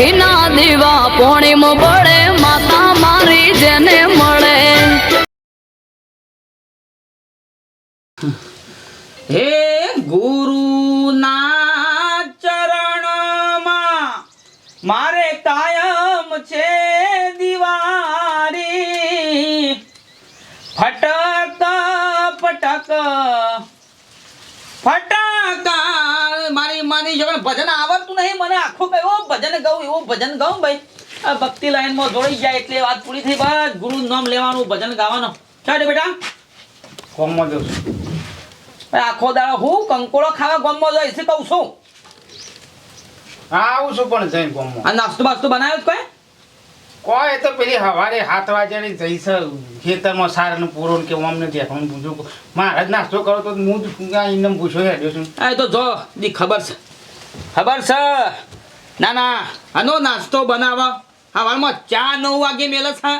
ઘીના દીવા પોણીમ પડે માતા મારી જેને મળે. હે ગુરુના ચરણમાં મારે કાયમ છે દિવારી ફટક પટક ફટકા મારી જો ભજન આવડતું નહીં. મને આખો કયો ભજન ગાઉં એવું ભજન ગાઉં ભાઈ. આ ભક્તિ લાઈનમાં જોડાઈ જાય એટલે વાત પૂરી થઈ. બસ ગુરુ નામ લેવાનું ભજન ગાવાનું. ચાલે બેટા. કોમમાં જઉં આખો દાડો હું કંકોળો ખાવા ગોમમાં જાય છે કહું છું. હા આવું છું પણ જઈને ગામમાં આ નાસ્તો બાસ્તો બનાવ્યો છે કોઈ? કોઈ તો પેલી હવારે હાથ વાગ્યાની જઈશ. ખેતરમાં સારનું પૂરો કે અમને દેખાવાનું પૂછું મારા જ નાસ્તો કરો તો હું જ એમને પૂછો હેડ્યો છું. તો જો દી ખબર છે. ખબર છે? ના ના, આનો નાસ્તો બનાવો. સવારમાં ચા નવ વાગે મેલે છે.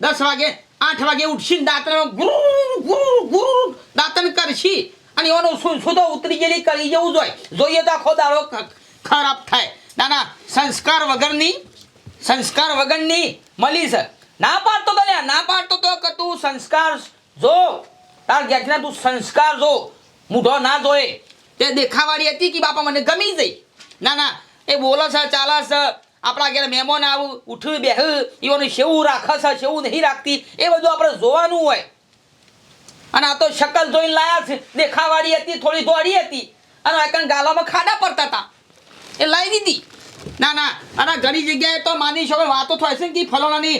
દસ વાગે, આઠ વાગે ઉઠશી દાંતણ ગુરુ ગુરુ ગુરુ દાંતણ કરશી અને એનો શું ઉતરી ગયેલી કરી જવું જોઈએ જોઈએ તો આખો દાડો ખરાબ થાય. ના ના, સંસ્કાર વગરની સંસ્કાર વગરની મળી છે. ના પાડતો તો ના પાડતો તો કે તું સંસ્કાર જો. તાર ઘેરના તું સંસ્કાર જો. મૂઢો ના જોએ તે દેખાવાળી હતી કે બાપા મને ગમી જઈ ના ના, એ બોલો છે ચાલે છે આપણા ઘેર મહેમાન આવું ઉઠું બેહ એવાનું શેવું રાખે છે શેવું નહીં રાખતી. એ બધું આપણે જોવાનું હોય. અને આ તો શકલ જોઈને લાયા છે. દેખાવાળી હતી, થોડી દોડી હતી. અને એકણ ગાલામાં ખાડા પડતા હતા. એ લાવી દીધી. ના ના, અને ઘણી જગ્યાએ તો માની શકો, વાતો થાય છે ને કે ફલોણાની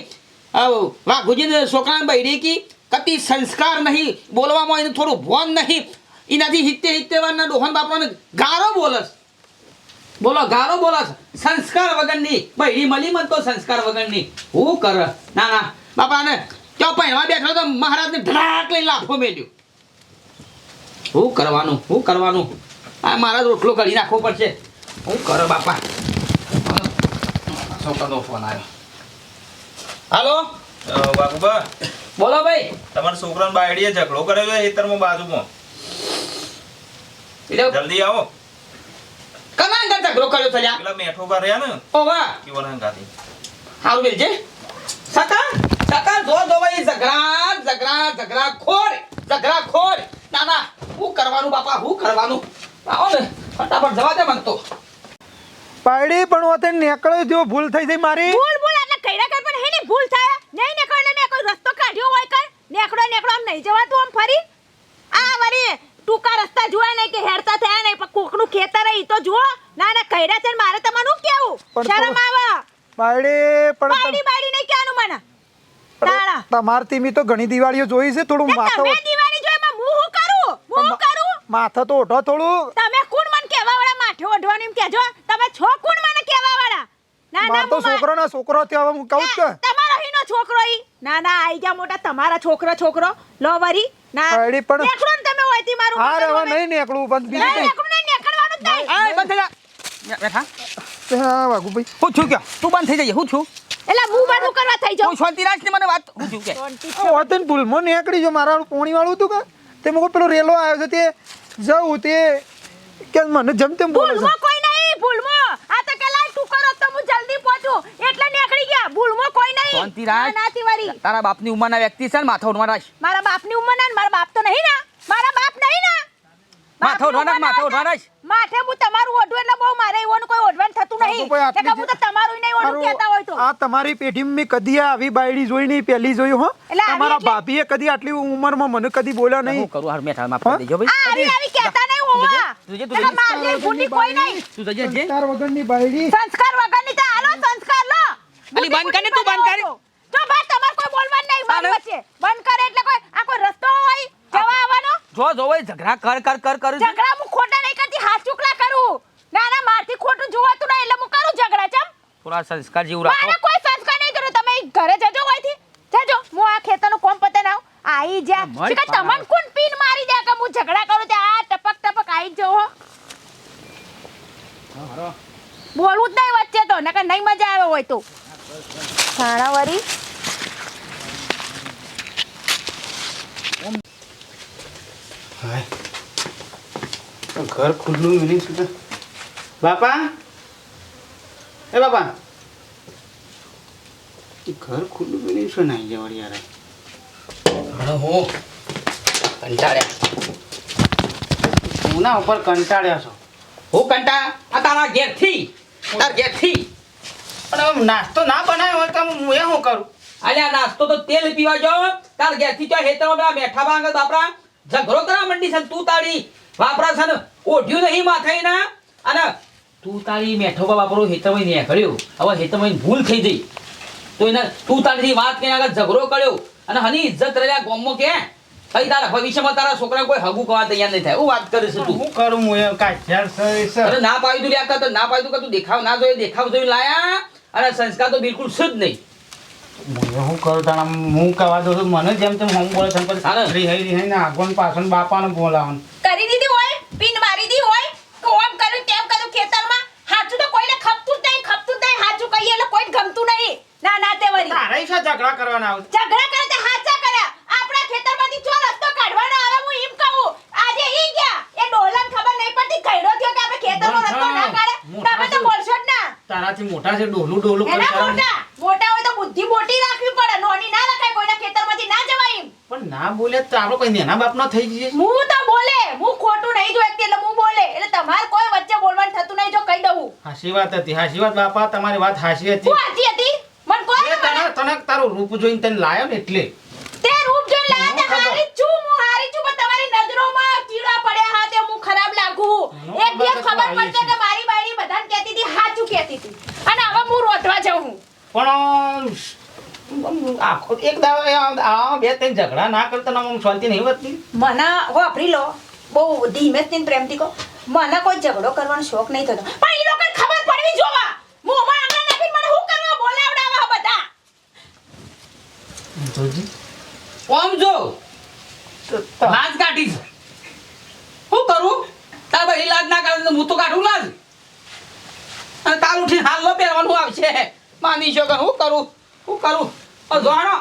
વાઘુજીને છોકરાને બૈરી કી, કતિ સંસ્કાર નહીં. બોલવામાં એને થોડું ભોન નહીં. એનાથી હિત્તે હિત્તે વારના ડોહન બાપરાને ગારો બોલસ. બોલો ગારો બોલસ. સંસ્કાર વગરની. બૈરી મળી મન તો સંસ્કાર વગરની. હું કર? ના ના. બાપાને તો પહેરવા બેઠો તો મહારાજને ધડાક લઈ લાફો મેલ્યો. શું કરવાનું શું કરવાનું. આ મહારાજ રોટલો કરી નાખવો પડશે. હું કરો બાપા. છોકરાનો ફોન આવ્યો? હાલો? બાપુબા બોલો ભાઈ. તમારા છોકરાનો બાયડીએ ઝઘડો કર્યો છે ખેતરમાં બાજુમાં. જલ્દી આવો. કમાન કરતા ઝઘડો કર્યો છે લ્યા પેલા મેઠો પર રહ્યા ને ઓ વાહ. કેવન હંગાથી હારું બેલજે. સકા સકા જો જો ભાઈ ઝઘડા ઝઘડા ઝઘડા ખોર ઝઘડા ખોર. ના ના હું કરવાનું બાપા હું કરવાનું. આવો ને ફટાફટ જવા દે મને તો. પાડી પણ ઓતે નીકળ્યો જો ભૂલ થઈ ગઈ મારી. ભૂલ ભૂલ એટલે કઈરા કર પણ હેની ભૂલ થાય. નહીં નીકળો ને કોઈ રસ્તો કાઢ્યો હોય કર નીકળો નીકળો આમ નહીં જવાતું આમ ફરી? આ વરી ટૂંકા રસ્તા જોયા નહીં કે હેરતા થયા નહીં પણ કોકનું ખેતર હે તો જુઓ. ના ના કહેરા છે મારે તમારું કેવું? શરમ આવે. પાયડી પણ બાયડી બાયડી નહીં કહેવાનું મને. તાળા તમાર તીમી તો ઘણી દિવાળીઓ જોઈ છે થોડું માથા તમે દિવાળી જોઈ માં હું કરું? હું કરું? માથા તો ઓઢો થોડું. તમે કોણ મને કહેવા વાળા માથે ઓઢવાનું એમ કહેજો. તમે છો કોણ મને કહેવા વાળા ના ના માર તો છોકરો ના છોકરો થયો હવે હું કહું એ, તમારો છોકરો ઈ ના ના આઈ ગયા મોટા તમારા છોકરો છોકરો. લો વરી. ના અડી પણ- નેકળો ને તમે હોયથી મારું હા રે હવે નહીં નેકળું બંધ નહીં નેકળું નહીં, નેકળવાનું જ નહીં. આ બંધ થઈ જા. બેઠા. હા વાગુ ભાઈ. હું છું કે તું બંધ થઈ જઈએ હું છું. એલા મું બાનું કરવા થઈ જાઉં? હું શાંતિ રાખ ને મને વાત. હું છું કે. આ હોતે ને ભૂલમાં નેકળી જો મારા પોણી વાળું હતું કે? તે મને પેલો રેલો આવ્યો છે તે જવું તે કે મને જેમ તેમ બોલે છે ભૂલમાં કોઈ નહીં ભૂલમાં આ તો કે લાય તું કરો તો હું જલ્દી પહોંચું એટલે નીકળી ગયા ભૂલમાં શાંતિ રાખ. ના, નાથી વરી. તારા બાપની ઉંમરના વ્યક્તિ છે ને માથા ઉઠવા રાખ મારા બાપની ઉંમર ના મારા બાપ તો નહીં ના. મારા બાપ નહીં ના. માથે ઉઠવા ઉંમરના માથે ઉઠવા નાખ. માથે હું તમારું ઓઢું એટલે બહુ મારે એવાનું કોઈ ઓઢવાનું થતું નહીં. એટલે હું તો તમારું નહીં ઓઢું કહેતા હોય તો. આ તમારી પેઢીમાં મેં કદી આવી બાયડી જોઈ નહીં પહેલી જોઈ હો. તમારા ભાભીએ કદી આટલી ઉંમરમાં મને કદી બોલ્યા હું નહીં. કરું? હાર મેઠા માફ કરી દેજો ભાઈ. આવી આવી કહેતા નહીં હોવા. તુજે તુજે. મારલી ભૂંડી કોઈ નહીં. તું જજે જે. સંસ્કાર વગરની બાયડી. સંસ્કાર વગરની તો હાલો સંસ્કાર લો. અલી બંધ કર તું બંધ કર. જો બા તમારે કોઈ બોલવાનું નહીં મારી વચ્ચે બંધ કરે એટલે કોઈ આ કોઈ રસ્તો હોય? જવા આવવાનો? જો જો ભાઈ ઝઘડા કર કર કર કર ઝઘડા હું ખોટા નહીં કરતી હાથ ચૂકલા કરું. ના ના મારથી ખોટું જોવાતું નહીં એટલે હું કરું ઝઘડા ચમ. થોડા સંસ્કાર જેવું રાખો. મારે કોઈ સંસ્કાર નહીં કરો તમે ઘરે જજો હોયથી જજો. હું આ ખેતરનું કોમ પતે ના આઈ જા. કે તમન કોણ પીન મારી દે કે હું ઝઘડા કરું તે આ ટપક ટપક આઈ જો હો બોલવું જ નહીં વચ્ચે તો નકર નહીં મજા આવે હોય તો. સાણાવરી ઘર ખુલ્લું મિલી શું બાપા? એ બાપા. ઘર ખુલ્લું બી શું નાઈ જવાડી યાર. અને હું. કંટાળ્યા. ઉના ઉપર કંટાળ્યા છો. હું કંટા આ તારા ઘેરથી. તાર ઘેરથી. પણ નાસ્તો ના બનાવ્યો હોય તો હું એ શું કરું? અલ્યા નાસ્તો તો તેલ પીવા જો તાર ઘેરથી તો હેતરો બેઠા ભાંગત બાપરા. ઝઘડો કરા મંડી છે તું તારી. વાપરા છે ને? ઓઢ્યું નહીં માથાઈ ના અને તું તારી મેઠો પર વાપરો હેતમય ને કર્યો હવે હેતમય ભૂલ થઈ ગઈ. તો એને તું તારી વાત કે આગળ ઝઘડો કર્યો. અને હની ઇજ્જત રહ્યા ગોમો કે કઈ તારા ભવિષ્યમાં તારા છોકરા કોઈ હગું કવા તૈયાર નહીં થાય. હું વાત કરીશ તું. શું કરું? હું કાઢ્યા અરે ના પાડી તું લ્યા તો ના પાડી દઉં કે તું દેખાવ ના જોઈએ દેખાવ જોઈ લાયા. અને સંસ્કાર તો બિલકુલ શુદ્ધ નહીં. હું કરું તારા હું કહેવા દઉં છું મને જેમ તેમ હું બોલે છે હા રિહાઈ રિહાઈ ને આગળ પાછળ બાપાને બોલાવવાનું કરી દીધી હોય પિન મારી દી હોય કે ઓમ કર્યું તેમ કર્યું ખેતરમાં. હાચું તો કોઈને ખપતું જ નહીં ખપતું જ નહીં હાચું કહીએ એટલે કોઈને ગમતું નહીં. ના ના તે વળી. તારા શા ઝઘડા કરવાના આવે ઝઘડા કરે તે હાચા કર્યા. આપણા ખેતરમાંથી ચો રસ્તો કાઢવાનો આવે હું એમ કહું આજે ઈ ગયા. એ ડોલાને ખબર નહીં પડતી ગયડો થયો કે આપણે ખેતરનો રસ્તો ના કાઢે? મોટા તમે તો છે. બોલશો જ ના. તારાથી મોટા છે ડોલું ડોલું મોટા મોટા હોય તો બુદ્ધિ મોટી રાખવી પડે નોની ના રખાય કોઈના ખેતરમાંથી ના જવાય એમ પણ ના બોલે તો આપણો કોઈ નેના બાપનો થઈ જઈએ હું તો બોલે હું ખોટું નહીં જોઈતી એટલે હું બોલે. એટલે તમારે કોઈ વચ્ચે બોલવાનું થતું નહીં જો કહી દઉં. હાસી વાત હતી હાસી વાત બાપા તમારી વાત હાસી હતી. હું હાસી હતી? મને કોઈ તને તને તારું રૂપ જોઈને તને લાયો ને એટલે. તે રૂપ જોઈ લાયા તે હારી છું હું હારી છું પણ તમારી નજરોમાં કીડા પડ્યા હા તે હું ખરાબ લાગુ. એક દિવસ ખબર ખબર પડશે કે મારી બાયડી બધાને કહેતી હતી હાચું કહેતી હતી. અને હવે હું રોટવા જાઉં. પણ આખો એક દાવ આ બે ત્રણ ઝઘડા ના કરતા ના આમ શાંતિ નહીં વધતી મને વાપરી લો. બહુ ધીમેથી ને પ્રેમથી કહો. મને કોઈ ઝઘડો કરવાનો શોખ નહીં થતો. પણ એ લોકોને ખબર પડવી જોવા. મોમાં આંગળા નાખી મને શું કરવા બોલાવડાવા બધા? જોજી ઓમ જો. તો તો લાજ કાઢી શું કરું? તાર ભાઈ લાજ ના કાઢે હું તો કાઢું લાજ. અને તારું ઉઠીને હાલ લો પહેરવાનું આવશે. માની શકો હું કરું? હું કરું? જોણો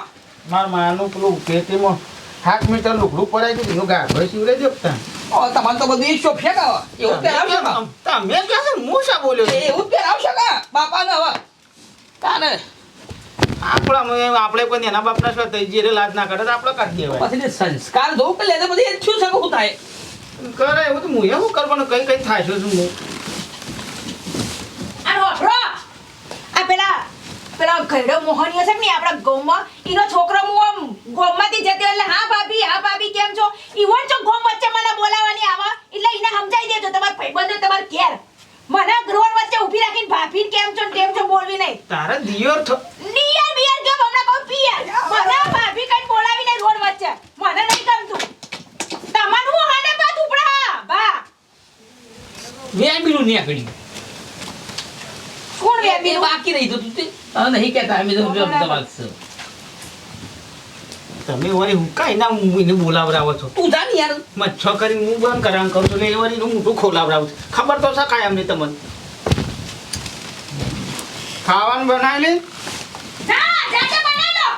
માર માનું પેલું ખેતીમાં મીટર લુગડું પડાય છે એનું ગાભો સિવડે દેખતા ઓ તમારે તો બધું એક ફેંક આવે એવું જ પહેરાવશે તમે ક્યાં છે હું બોલ્યો એવું જ પહેરાવશે કા બાપાને હવે. તાને. આપણા આપણે કોઈ એના બાપના શું થઈ જઈએ લાજ ના કરે તો આપણે કાઢી દેવાય. પછી સંસ્કાર જોવું કે લેતે બધી શું છે થાય. કરે એવું તો હું એવું કરવાનું? કઈ કઈ થાય છે શું? હું આ પેલા પેલા ઘરડો મોહનીયો છે ને આપણા ગામમાં? એનો છોકરો હું આમ ગામમાંથી જતો એટલે હા ભાભી હા ભાભી કેમ છો? ઈવન જો ગામ વચ્ચે મને બોલાવવાની આવા. એટલે એને સમજાઈ દેજો તમારા ભાઈબંધો તમાર ઘેર. મને ગ્રોન વચ્ચે ઊભી રાખીને ભાભી કેમ છો તેમ છો? બોલવી નહીં. તારા દિયોર થો નિયર બિયર જો હમણાં કહું પિયર? મને ભાભી કઈ બોલાવી નહીં રોડ વચ્ચે. મને નહીં ગમતું. તમારું હાને પાત ઉપડા. બા. વેમ્બીનું નીકળ્યું કોણ એ બાકી રહી તો. તું નહીં કહેતા અમે તો દબાવ છે. તમે વળી હું કાંઈ ના હું એને બોલાવડાવો છો? તું જા ને યાર. મચ્છો કરી હું બંધ કરાવ કરું છું એ વળી હું મોટું ખોલાવડાવું છું. ખબર તો છે કાંઈ અમને તમને. ખાવાનું બનાવી લે જા જાતે બનાવી લો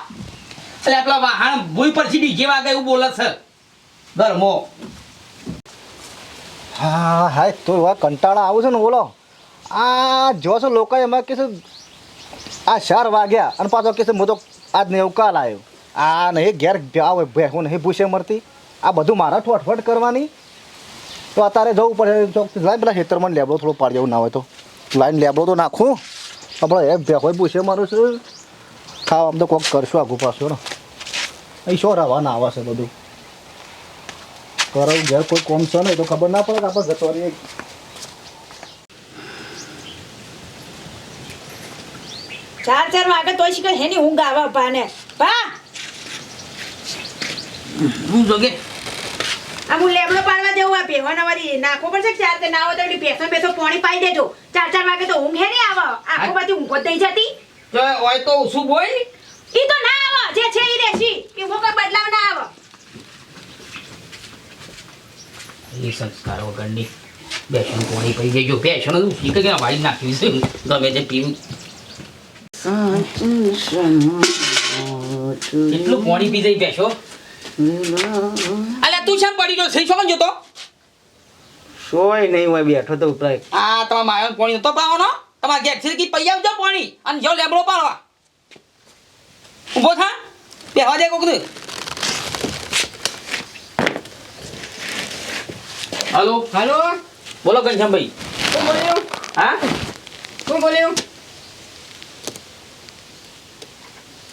એટલે આપણા વાહણ ભૂઈ પરથી ડીજે વાગે એવું બોલે છે. ગરમો. હા હા તો વાહ કંટાળા આવું છે ને બોલો. આ જો છો લોકો એમાં કે આ ચાર વાગ્યા અને પાછો કે છે, હું તો આજ ને એવું કાલ આવ્યો. આ નહીં ઘેર આવે ભેહું નહીં ભૂસે મરતી. આ બધું મારા ઠોઠવટ કરવાની. તો અત્યારે જવું પડે લાઈન પેલા ખેતરમાં લેબડો થોડો પાડી જવું ના હોય તો. લાઈન લેબડો તો નાખું. આપણે એ ભેહો ભૂસે મારું છું. ખાવા આમ તો કોક કરશું આગું પાછું ને અહીં શું રવાના આવે છે બધું? કરો ઘેર કોઈ કોમ છે નહીં, તો ખબર ના પડે આપણે જતો રહીએ. ચાર ચાર વાગે તોય શીખે હેની ઊંઘ આવે પાને પા હું જોગે? આ હું લેબડો પાડવા દેવું આ ભેવાનો વળી. નાખો પડશે ચાર તે ના હોય તો પેસો ભેંસો પાણી પાઈ દેજો. ચાર ચાર વાગે તો ઊંઘ નહીં આવે. આખો બધી ઊંઘો જ થઈ જતી. તો હોય તો શું બોલ? ઈ તો ના આવે. જે છે ઈ રેસી કે કોઈ બદલાવ ના આવે. એ સંસ્કાર વગરની બેસણ પાણી પી જજો બેસણ શું કે વાળી નાખ્યું છે ગમે તે પીવું. એટલું પાણી પી જઈ બેસો અલ્યા તું શામ પડી ગયો સહી શકો જોતો સોય નહીં હોય બેઠો તો ઉતરાય આ તમારા માયો પાણી નતો પાવાનો. તમારા ગેટથી પૈ આવજો પાણી અને જો લેબડો પાડવા. ઊભો થા. બેહવા દે કોક હાલો? હાલો? બોલો ઘનશ્યામભાઈ. શું બોલ્યું? હા? શું બોલ્યું?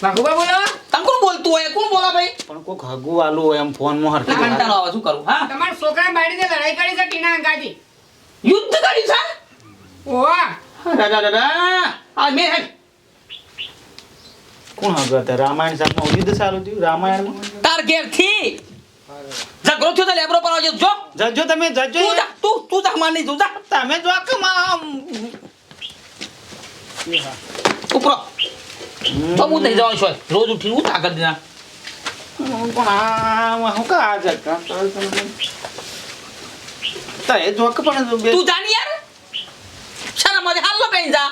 બાહુબા બોલો તમ કોણ બોલતું હોય? કોણ બોલા ભાઈ? પણ કોક હગુ આલું હોય એમ ફોનમાં હરખી ના કંટાળો આવે શું કરું હા? તમાર છોકરા બાળીને લડાઈ કરી છે ટીના અંગાજી. યુદ્ધ કરી છે? ઓવા દાદા દાદા આ મે કોણ હગુ હતા રામાયણ સાહેબમાં યુદ્ધ સારું થયું રામાયણ તાર ઘેરથી ઝઘડો થયો તો લેબરો પર આવજો. જો. જજો તમે જજો તું જા તું તું જા તું જા. તમે જો કે માં ઉપરો. તો હું થઈ જવાનું છું. રોજ ઉઠી હું તાકત દેના? પણ આ હું કા આજે જગા તો જોક પણ તું જાની યાર? શરમ આવે હાલો બેન જા.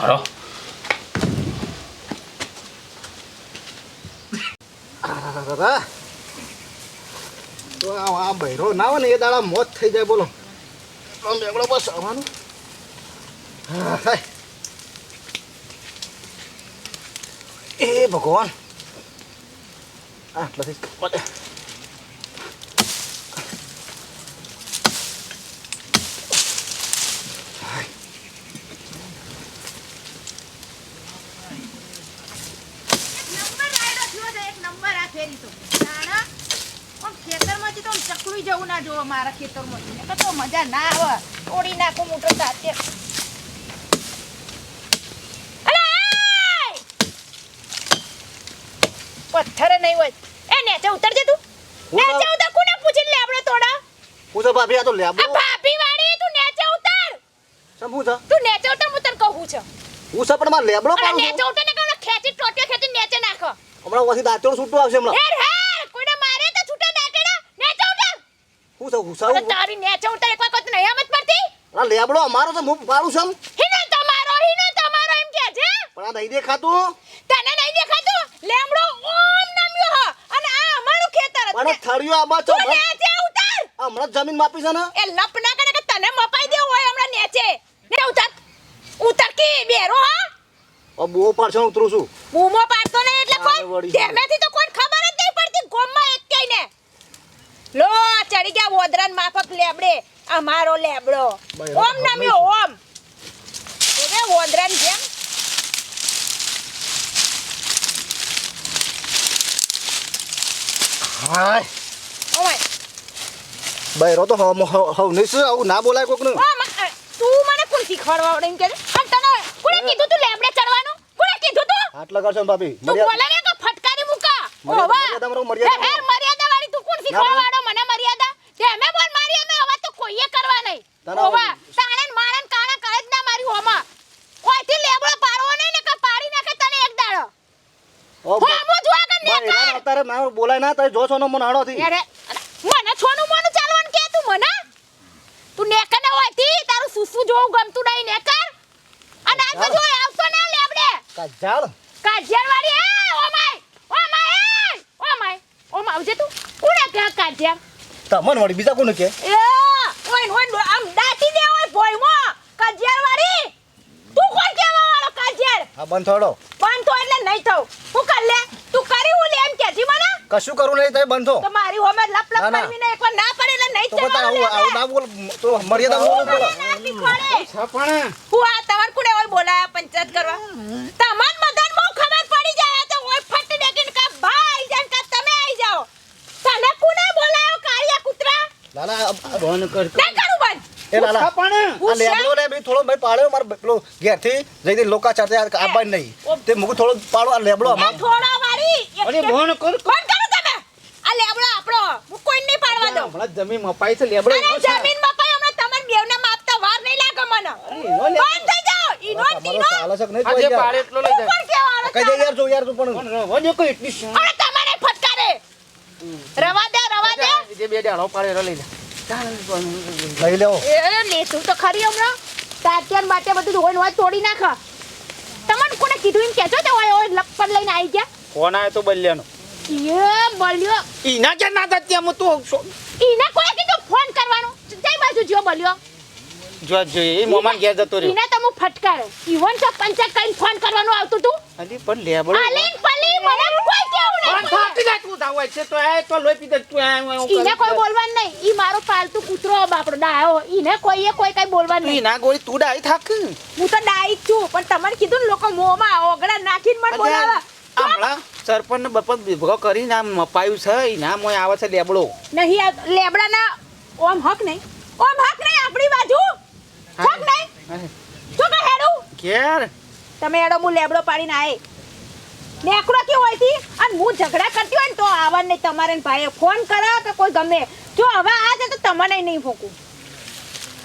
હાલો. આ આ બૈરો ના હોય ને એ દાડા મોત થઈ જાય બોલો. આમ બેગડો બસ આવવાનું એ ભગવાન આટલાથી પડે તો તો આમ જવું ના જોવો મારા તો મજા ના આવે. તોડી નાખું મોટો સાથે પથ્થર નહીં હોય. એ નેચે ઉતરજે તું. નેચે ઉતર કોને પૂછીને આપણે તોડા. હું તો ભાભી આ તો લેબડો આ ભાભી વાળી તું નેચે ઉતર. શું હું તું નેચે ઉતર હું તને કહું છું. હું પણ મારે લેબડો પાડું નેચે ઉતર ને કહું ખેંચી ટોટિયો ખેંચી નેચે નાખો. હમણાં પછી દાંતેડું છૂટું આવશે હમણાં હેર હેર કોઈને મારે તો છૂટા દાટેડા નેચે ઉતર હું છે હું અરે છે તારી નેચે ઉતર એક વખત નહીં આમ પડતી? અરે લેબડો અમારો તો હું પાડું છું. હિનો તમારો હિનો તમારો એમ કે છે પણ આ નહીં દેખાતું. તને નહીં દેખાતું? લેમડો ઓમ નામ્યો હ. અને આ અમારું ખેતર પણ થળિયો આમાં છો નેચે ઉતર. હમણાં જમીન માપી છે ને. એ લપ ના કરે કે તને મપાઈ દેવું હોય હમણાં નેચે. ને ઉતર. ઉતર કે બેરો હા? ઓ બહુ પાછળ ઉતરું છું. બૂમો પાડતો ને એટલે કોણ. ધેમેથી તો કોઈ ખબર જ નહીં પડતી. ગોમમાં એક ને લો ચડી ગયા વોદરાન માફક લેબડે. અમારો લેબડો. ઓમ નામ્યો ઓમ. એ વોદરાન જેમ. હાય. ઓય. બૈરો તો હવ હવ નહીં છે આવું ના બોલાય કોકનું ઓ તું મને કોણ શીખવાડવા આવડે એમ કે? અને તને કોણે કીધું તું લેબડે ચડવાનું? કોણે કીધું તું? હાથ લગાડશો ભાભી. તું બોલે ને તો ફટકારી મૂકા. મર્યાદા- ઓવા મર્યાદા મર્યાદા વાળી તું કોણ શીખવાડવાડો મને મર્યાદા તે અમે બોલ મારી અમે હવે તો કોઈએ કરવા નહીં તારા- ઓવા ને માણે ને કાણે કરે જ ના મારી હોમાં. કોઈથી લેબડો પાડવો નહીં ને કે પાડી નાખે તને એક દાડો. ઓ હો જોવા કે ને બૈરા કર ના બોલાય ના તમે જો છો ને હાડો થી. અરે મને છોનું મોનું ચાલવાનું કે તું મને? તું નેકર ને હોયથી તારું સુસુ જોવું ગમતું નહીં નેકર અને આજ બધું આવતો ના લેબડે. કાજાળ વાળી એ ઓ માય ઓ માય એ ઓ માય ઓ માય આવજે તું. કોને કે કાજિયાર તમને વળી બીજા કોને કે? એ ઓય ઓય આમ દાટી દે ઓય ભોયમો. કાજિયાર વાળી તું કોણ કેવા વાળો કાજિયાર? હા બંધ થોડો. બંધ તો એટલે નહીં થવું હું કર લે? તું કરી હું લે એમ કેજી મને. કશું કરું નહીં તમે બંધ થો. તો મારી હોમે લપ લપ ના, ના. એકવાર ના પડે એટલે નહીં તો પછી ચાલવાનું આવું ના બોલ તો મર્યાદા બોલો. છપણ. હું આ તવર કુડે ઓય બોલાયા પંચાયત કરવા તમાર બધાને બહુ ખબર પડી જાય તો ઓય ફટ ડેકીને કા ભાઈ જાન કા તમે આવી જાઓ તને કોને બોલાયો કાળિયા કૂતરા ના ના કર નહીં કરું બંધ એ લાલા. છપણ આ લેબડો ને બી થોડો ભાઈ પાડ્યો માર પેલો ઘેરથી જઈને લોકા ચાતે આ બાઈ નહીં. તે મુકું થોડો પાડો આ લેબડો એ આમાં. વાળી અરે કે- કર કોણ કરો તમે. આ લેબડો આપણો. હું કોઈ નહીં પાડવા દઉં. હમણાં જમીન મપાઈ છે લેબડો અરે જમીનમાં હમણાં તમાર બેવને માપતા વાર નહીં લાગે મને. બંધ થઈ જાઓ. ઈનો તમારો ઈનો ચાલે છે કે નહીં આજે પાડે એટલો લઈ તું જાય કોણ દે યાર જો યાર તું પણ. રવા દો કોઈ એટલી અરે તમારે ફટકારે. રવા દે રવા દે. જે બે દાડો પાડે લઈ લે. લઈ લેવો. એ લેતું તો ખરી હમણાં. તાત્યાન માટે બધું હોય હોય તોડી નાખ. તમને કોને કીધું એમ કહેજો તો હોય હોય લપડ લઈને આવી ગયા. કોણ આવ્યો તો બલ્યાનો? એ બલ્યો. ઈના કે ના હતા ત્યાં હું તો ઈના કોઈ કીધું ફોન કરવાનો? જઈ બાજુ જો બલ્યો. જો જોઈએ એ મોમાન ઘેર જતો રહ્યો. ઈના તો હું ફટકારે ઈવન તો પંચાયત કઈ ફોન કરવાનું આવતું તું. અલી પણ લેબડો અલી પલી મને કોઈ કેવું નહીં નહીં થાતી જાય તું તાવ છે તો એ તો લોહી પીધે તું ઈને કોઈ બોલવાનું નહીં. ઈ મારો પાલતુ કૂતરો બાપડો ડાયો. ઈને કોઈએ કોઈ કઈ બોલવાનું નહીં. ના ગોળી તું ડાઈ થાક? હું તો ડાઈ જ છું પણ તમારે કીધું ને લોકો મોંમાં ઓગળા નાખીને મને બોલાવા. આપણા સરપંચ બપત ભેગો વિભો કરીને આમ મપાયું છે ના મોય આવે છે લેબડો. નહીં આ લેબડાના ઓમ હક નહીં. ઓમ હક નહીં આપણી બાજુ. હક નહીં. શું કે હેડું? ઘેર. તમે એડો હું લેબડો પાડીને આય. નેકડો કેવો હોયથી અને હું ઝઘડા કરતી હોય ને તો આવવાનું નહીં તમારે ને ભાઈએ ફોન કરો કે કોઈ ગમે. જો હવે આ છે તો તમને નહીં ફોકું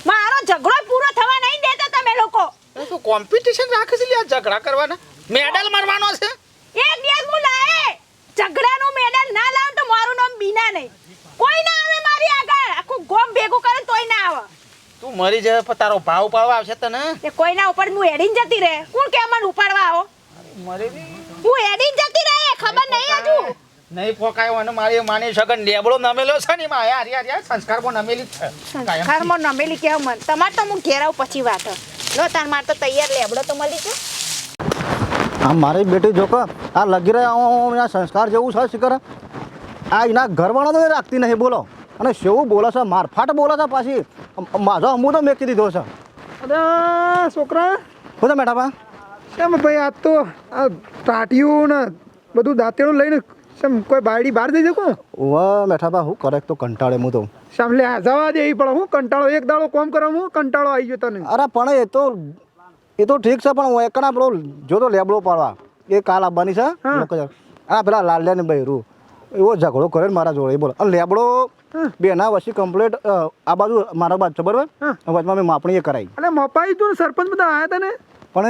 મારો ઝઘડો પૂરો થવા નહીં દેતા તમે લોકો. શું કોમ્પિટિશન રાખે છે લ્યા ઝઘડા કરવાના? મેડલ મારવાનો છે? એક દિવસ હું લાવે ઝઘડાનું મેડલ ના લાવ તો મારું નામ બીના નહીં. કોઈ ના આવે મારી આગળ. આખું ગોમ ભેગું કરે તોય ના આવે. તું મરી જાય પણ તારો ભાવ પાડવા આવશે તને? તે કોઈના ઉપર હું એડીન જતી રહે. કોણ કે મને ઉપાડવા આવો? મરી હું એડીન જતી રહે ખબર નહીં હજુ. નહીં પોકાયો અને મારી માની સગન લેબડો નમેલો છે ને માં યાર યાર યાર સંસ્કારમાં નમેલી છે. સંસ્કારમાં નમેલી કેવું મન. તમારે તો હું ઘેરાવ પછી વાત. લો તાર માર તો તૈયાર લેબડો તો મળી છે આ મારી બેટી જો કે આ લગી રહ્યા સંસ્કાર જેવું છે શિકર આ એના ઘરવાળા તો રાખતી નહીં બોલો. અને શેવું બોલે છે મારફાટ બોલે છે પાછી. માધો અમુ તો મેકી દીધો છે. અરે છોકરા. ખુદ મેઠા કેમ ભાઈ આજ તો આ ટાટિયું ને બધું દાંતેડું લઈને સેમ કોઈ બાયડી બહાર જઈ શકો? વાહ મેઠા હું કરે તો કંટાળે હું તો. લે આ જવા દે પણ હું કંટાળો એક દાડો કોમ કરો હું કંટાળો આવી ગયો તને. અરે પણ એ તો એ તો ઠીક છે પણ હું એકના પેલો જો તો લેબડો પાડવા. એ કાલ આવવાની છે આ પેલા લાલ્યા ને બૈરું. એવો ઝઘડો કરે ને મારા જોડે બોલો. અને લેબડો બે બેના વચ્ચે કમ્પ્લેટ આ બાજુ મારા બાજુ બરાબર. વચમાં મેં માપણી એ કરાવી એટલે મપાઈ તું સરપંચ બધા આવ્યા હતા ને? પણ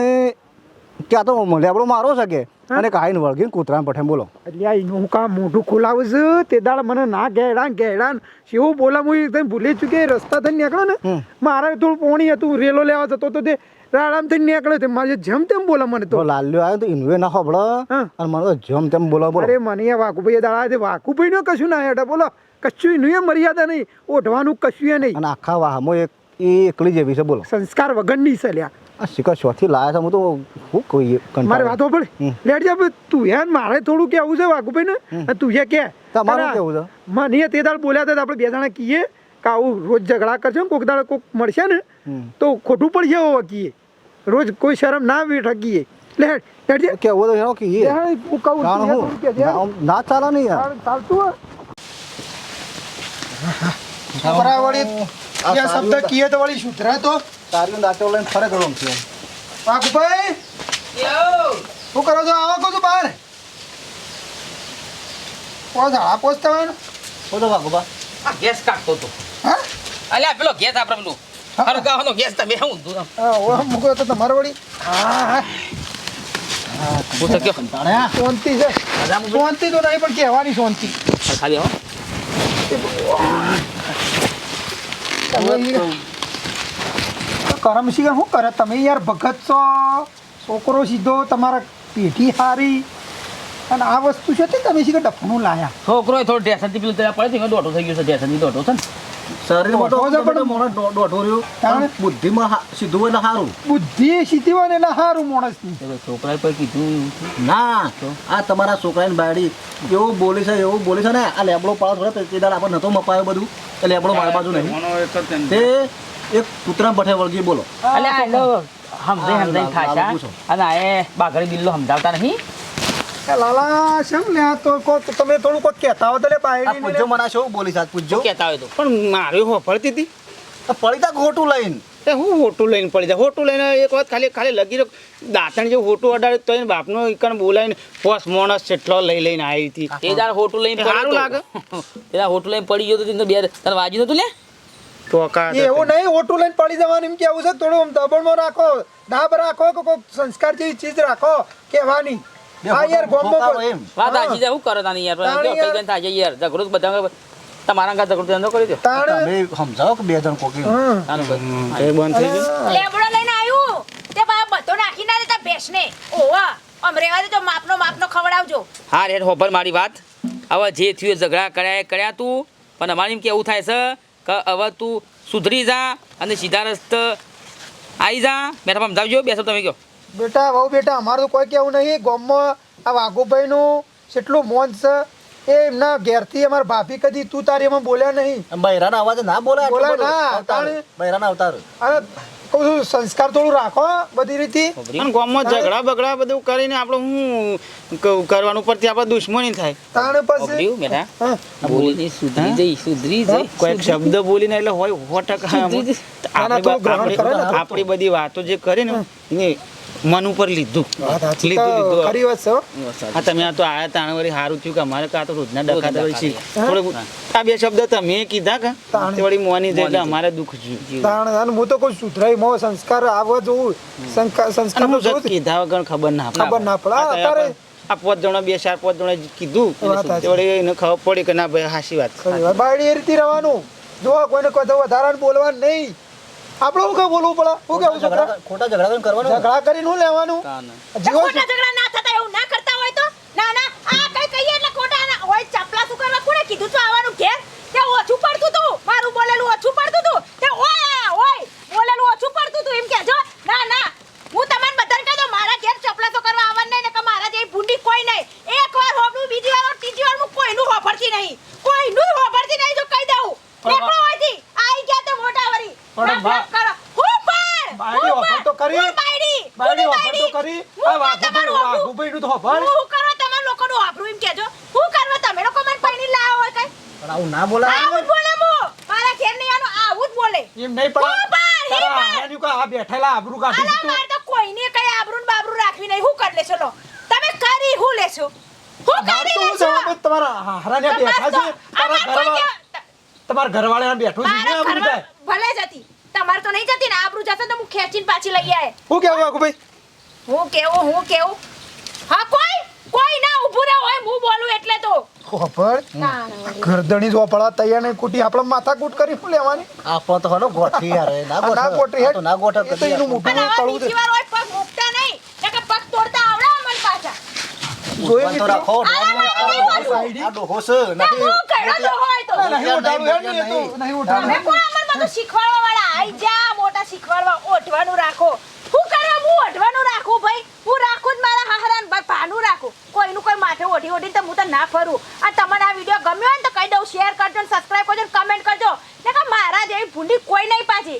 ત્યાં તો લેબડો મારો છે કે. અને કાંઈ વળગીને કૂતરા પઠે બોલો. એટલે આ એનું હું કામ મોઢું ખોલાવું છું? તે દાડ મને ના ગેડા ગેડા ને શેવું બોલા હું એકદમ ભૂલી ચૂકે રસ્તા થઈને નીકળો ને. મારે થોડું પોણી હતું રેલો લેવા જતો તો તે રાડામ થઈને નીકળ્યો તે મારે જેમ તેમ બોલા મને તો. તો લાલ્યો આવ્યો તો ઇન્વે ના હોબળો. અને મને તો જમ તેમ બોલો બોલો. અરે મને આ વાકુભાઈ દાડા છે. વાકુભાઈ નો કશું ના હેઠા બોલો કશું એનું એ મર્યાદા નહીં. ઓઢવાનું કશું એ નહીં. અને આખા વાહમાં એક એ એકલી જેવી છે. બોલો. સંસ્કાર વગરની છે લ્યા. આ શિખર શોથી લાયા છે. હું તો હું કોઈ મારે વાતો પડે લેટ જા તું યાર મારે થોડું કેવું છે વાકુભાઈ ને તું એ કે. તમારું કેવું છે? મને તે દાડ બોલ્યા હતા આપણે બે જણા કહીએ કે આવું રોજ ઝઘડા કરશે ને. કોક દાડ કોક મળશે ને. તો ખોટું પડશે હવે કહીએ રોજ કોઈ શરમ ના બેઠા કહીએ લે એટલે કે કેવું તો કે હા, હું કહું એ હું. થોડું કે ના- ના ચાલે નહીં યાર. ચાલતું. છોકરા વળી આ શબ્દ કીએ તો વળી સુધરે તો. તારું દાંતો લઈને ફરે ગળો છે વાઘુભાઈ? શું કરો છો? આવો કહું છું બહાર. પોસ હાડા પોસ થવાનું બોલો આ ગેસ કાઢતો તો હા? અલ્યા પેલો ગેસ આપણે પેલું હરગાવાનો ગેસ તમે હું હા, મૂકો તો તમારે વળી. હા. હા હું તો કયો? કંટાળ્યા શાંતિ છે. શાંતિ તો નહીં પણ કહેવાની શાંતિ. ખાલી હો. તમે ઈ- કરમસિંહ શું કરે? તમે યાર ભગત છો. છોકરો સીધો તમારા પેઢી હારી. અને આ વસ્તુ છે તે તમે સીધો ડફનું લાયા? છોકરો થોડો ટેન્શનથી પેલું પડે છે દોઢો થઈ ગયો છે ટેન્શનથી દોઢો છે ને. શરીરમાં તો પણ- મોણસ દોઢો રહ્યો તાણે? બુદ્ધિમાં સીધું એટલે સારું બુદ્ધિ સીધી હોય એટલે સારું માણસની છોકરાએ કોઈ કીધું ના આ તમારા છોકરાની બાયડી એવું બોલે છે એવું બોલે છે ને આ લેબડો પાડો થોડો તે દાડ આપણે નતો મપાયો બધું એ લેબડો મારી બાજુ નહીં તે એક કૂતરા પઠે વળગી બોલો સમજાઈ સમજાઈ. અને આ બાઘરી બિલ્લો સમજાવતા નહીં એ લાલા શેમ લે તો કો તમે થોડું કોઈ કહેતા હો તો લે બાયડી પૂછજો મને શું બોલી સાત પૂછજો કહેતા હોય તો? પણ મારે હોફળતી હતી? પડી તા ખોટું લઈને. તે હું હોટું લઈને પડી જાય હોટું લઈને એક વખત ખાલી ખાલી લગી દાંતણ જે હોટું અડાડે તો એને બાપનો એકણ બોલાવીને પોસ માણસ જેટલો લઈ લઈને આવી હતી. તે દાર હોટું લઈને સારું લાગે. તો. હોટું લઈને પડી ગયો તો તેને બે તને વાજી નતું લે? ટોકા એવું નહીં હોટું લઈને પડી જવાનું એમ કેવું છે? થોડું આમ દબણમાં રાખો દાબ રાખો કે કોઈ સંસ્કાર જેવી ચીજ રાખો કહેવાની. તમારા ઘર ઝઘડો ધંધો કરી દો. તમે સમજાવો કે બે જણ કોકી હા. આનું કર. એ બંધ થઈ ગયું? લેબડો લઈને આવ્યું તે બધો નાખી ના દેતા ભેંસને. ઓવા આમ રેવા દે તો માપનો માપનો ખવડાવજો. હા રેડ હોભર મારી વાત. હવે જે થયું ઝઘડા કર્યા કર્યા તું. પણ અમારે એમ કેવું થાય છે કે હવે તું સુધરી જા અને સીધા રસ્તે આવી જા. મેં તમે સમજાવજો બેસો તમે કહો. બેટા વહુ બેટા અમારું તો કોઈ કહેવું નહીં. ગામમાં આ વાઘુભાઈનું કેટલું મોન છે. એ એમના ઘેરથી અમારા ભાભી કદી તું તારી એમાં બોલ્યા નહીં. બૈરાના અવાજ ના બોલાય બોલાય ના. બૈરાના અવતાર. અને કહું છું સંસ્કાર થોડું રાખો બધી રીતે. અને ગામમાં ઝઘડા બગડા બધું કરીને આપણે હું કરવાનું પરથી આપણે દુશ્મની થાય. તાણે પછી બેટા? હા. સુધરી જઈ સુધરી જઈ કોઈક શબ્દ બોલીને એટલે હોય સો ટકા. આપણી બધી વાતો જે કરી ને મન ઉપર લીધું. લીધું લીધું. ખરી વાત છે હા. તમે આ તો આયા તાણ વળી સારું થયું કે અમારે કાં તો રોજના ડખા રોજના હોય છે આ બે શબ્દ તમે કીધા કે? તે વળી મોની જાય એટલે અમારે દુઃખ તાણ અને હું તો કોઈ સુધરાઈ મો સંસ્કાર આવવા જોવું સંસ્કાર સંસ્કાર અને તો હું જોવું જ. કીધા વગર ખબર ના પડે. ખબર ના પડે. અત્યારે- આ પાંચ જણા બે ચાર પાંચ જણા કીધું. તે વળી એને ખબર પડી કે ના ભાઈ હાસી વાત. બાળી એ રીતે રહેવાનું. જો કોઈને કોઈ તો વધારાનું બોલવાનું નહીં. આપણે શું કહે બોલવું પડે? શું કેવું છોકરા ખોટા ઝઘડા કરીને કરવાનું ઝઘડા કરીને શું લેવાનું? જીવો ખોટા ઝઘડા ના થતા એવું ના કરતા હોય તો? ના ના. આ કઈ કહીએ એટલે ખોટા ના. હોય ચપલા શું કરવા કોણે કીધું તો આવવાનું ઘેર? તે ઓછું પડતું તું. મારું બોલેલું ઓછું પડતું તું. તે ઓય ઓય. બોલેલું ઓછું પડતું તું. એમ કહેજો. ના ના. હું તમને બધાને કહી દઉં મારા ઘેર ચપલા તો કરવા આવવાનું નહીં ને કે મારા જેવી ભૂંડી કોઈ નહીં. એક વાર હોબળું બીજી વાર ત્રીજી વાર હું કોઈનું હોફરતી નહીં. કોઈનું હોફરતી નહીં જો કહી દઉં. નીકળો અહીંથી. આઈ ગયા તે પણ માફ, કરો. હું પણ બાયડી ઓફર તો કરી. બાયડી. બાયડી ઓફર તો કરી. આ પણ તમારું વાઘુભાઈ- હોભળું. વાઘુભાઈનું તો હોભળ. હું શું કરવા તમારા લોકોનું હોભળું એમ કહેજો? હું કરવા તમે લોકો મને પૈણી લાવો હોય કઈ? પણ આવું ના બોલાય આવું બોલે. મારા ઘેર નહીં આનું આવું જ બોલે. એમ નહીં પણ તારા. આ બેઠેલા આબરૂ કાઢી દીધું. મારે તો કોઈને કઈ આબરૂ ને બાબરૂ રાખવી નહીં. હું કરી લેશો લો? તમે કરી હું લેશો? હું કરી લેશો? તમારા બેઠા છે તારા ઘરવાળા તમારા ઘરવાળાને બેઠું છે. ભલે જતી તમારે તો નહીં જતી ને આબરૂ જશે તો હું ખેંચીને પાછી લઈ આય. હું કેવું વાઘુભાઈ હું કેવું હું કેવું? હા કોઈ કોઈ ના ઊભું રહે હોય હું બોલું એટલે તો. ખબર. ગરદણી જોપડા તૈયાર નહીં કુટી આપણે માથા કૂટ કરી શું લેવાની? આપણ તો હનો ગોઠી યાર ના ગોઠ ના ગોઠી હે તો ના ગોઠ તો એનું મોટું તળું છે બીજી વાર હોય પગ મુકતા નહીં નકર પગ તોડતા આવડા મને પાછા. જોયું મિત્રો? રાખો આ આ નહીં તો હોય તો. નહીં ઉઠાડું નહીં તો, ઉઠાડું. કોણ વાળા આઈ જા મોટા શીખવાડવા રાખો. હું કરે? હું અઢવાનું રાખું ભાઈ. હું રાખું જ મારા હાહરાન ભાનું રાખું. કોઈનું કોઈ માથે ઓઢી ઓઢીને તો હું તો ના ફરું. આ તમને આ વીડિયો ગમ્યો હોય ને તો કહી દઉં શેર કરજો ને સબસ્ક્રાઇબ કરજો ને કમેન્ટ કરજો. ને કે મારા જેવી ભૂંડી કોઈ નહીં પાછી.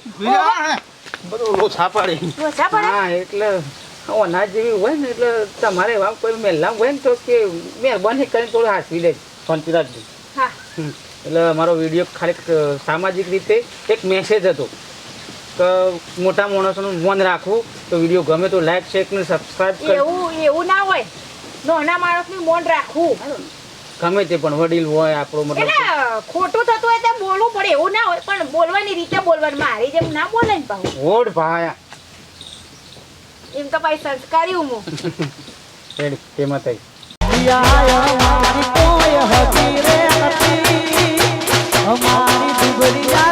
બધું લોચા પડે. લોચા પડે? હા એટલે ઓના જેવી હોય ને એટલે તમારે એવા કોઈ મહેલા હોય ને તો કે મહેરબાની કરીને થોડું હાંસવી લે શાંતિરાજ હા. એટલે અમારો વીડિયો ખાલી સામાજિક રીતે એક મેસેજ હતો. કે મોટા માણસોનું મન રાખવું. તો વીડિયો ગમે તો લાઈક શેર અને સબસ્ક્રાઇબ કરો. એવું એવું ના હોય. નાના માણસનું મન રાખવું. ગમે તે પણ વડીલ હોય આપણો મતલબ ખોટું થતું હોય તો બોલવું પડે. એવું ના હોય પણ બોલવાની રીતે બોલવાનું. મારી જેમ ના બોલે ને પાછું ઓડ ભાયા. એમ તો ભાઈ સંસ્કારી હું. રેડી તેમાં થઈ. અમારી ડુબરિયા